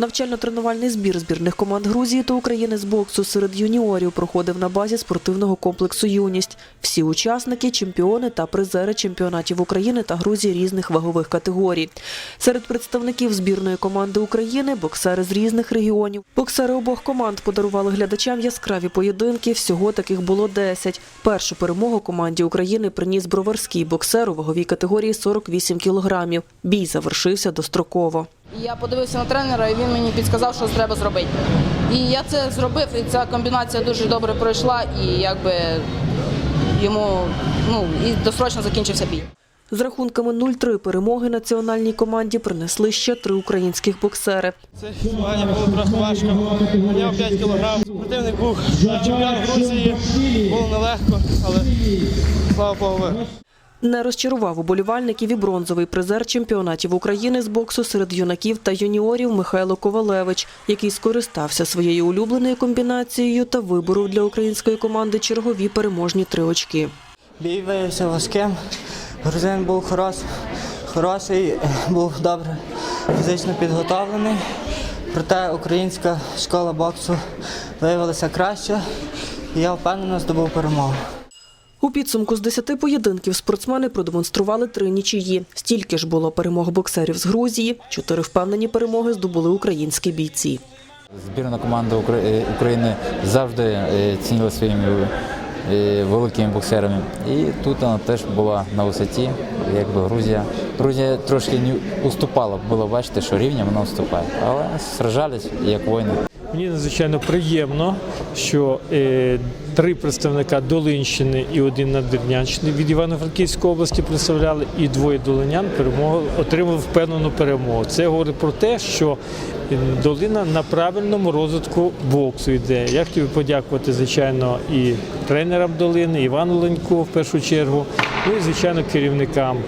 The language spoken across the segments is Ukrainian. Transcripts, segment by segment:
Навчально-тренувальний збір збірних команд Грузії та України з боксу серед юніорів проходив на базі спортивного комплексу Юність. Всі учасники чемпіони та призери чемпіонатів України та Грузії різних вагових категорій. Серед представників збірної команди України боксери з різних регіонів. Боксери обох команд подарували глядачам яскраві поєдинки. Всього таких було 10. Першу перемогу команді України приніс броварський боксер у ваговій категорії 48 кілограмів. Бій завершився достроково. І Я подивився на тренера, і він мені підказав, що треба зробити. І я це зробив, і ця комбінація дуже добре пройшла, і якби йому ну і досрочно закінчився бій. З рахунками 0-3 перемоги національній команді принесли ще три українських боксери. Це змагання було трохи важко. Підняв 5 кілограм. Противник був чемпіон Грузії. Було нелегко, але слава Богу. Не розчарував уболівальників і бронзовий призер чемпіонатів України з боксу серед юнаків та юніорів Михайло Ковалевич, який скористався своєю улюбленою комбінацією та виборов для української команди чергові переможні три очки. Бій виявився важким. Грузин був хорош, хороший, був добре фізично підготовлений. Проте українська школа боксу виявилася краще, і я впевнено здобув перемогу. У підсумку з 10 поєдинків спортсмени продемонстрували три нічиї. Стільки ж було перемог боксерів з Грузії. Чотири впевнені перемоги здобули українські бійці. Збірна команда е, України завжди е, цінила своїми е, великими боксерами. І тут вона теж була на висоті, якби Грузія. Грузія трошки не уступала, було бачити, що рівня вона уступає. Але сражались як воїни. Мені надзвичайно приємно, що е, три представника Долинщини і один Надвірнянщини від Івано-Франківської області представляли, і двоє долинян перемогу отримали впевнену перемогу. Це говорить про те, що е, долина на правильному розвитку боксу йде. Я хотів подякувати, звичайно, і тренерам долини, Івану Леньку в першу чергу, ну і звичайно керівникам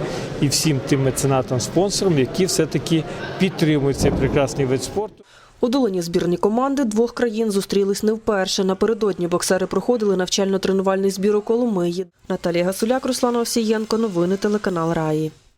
і всім тим меценатам, спонсорам, які все-таки підтримують цей прекрасний вид спорту. У долині збірні команди двох країн зустрілись не вперше. Напередодні боксери проходили навчально-тренувальний збір у Коломиї. Наталія Гасуляк, Руслан Овсієнко. Новини телеканал Раї.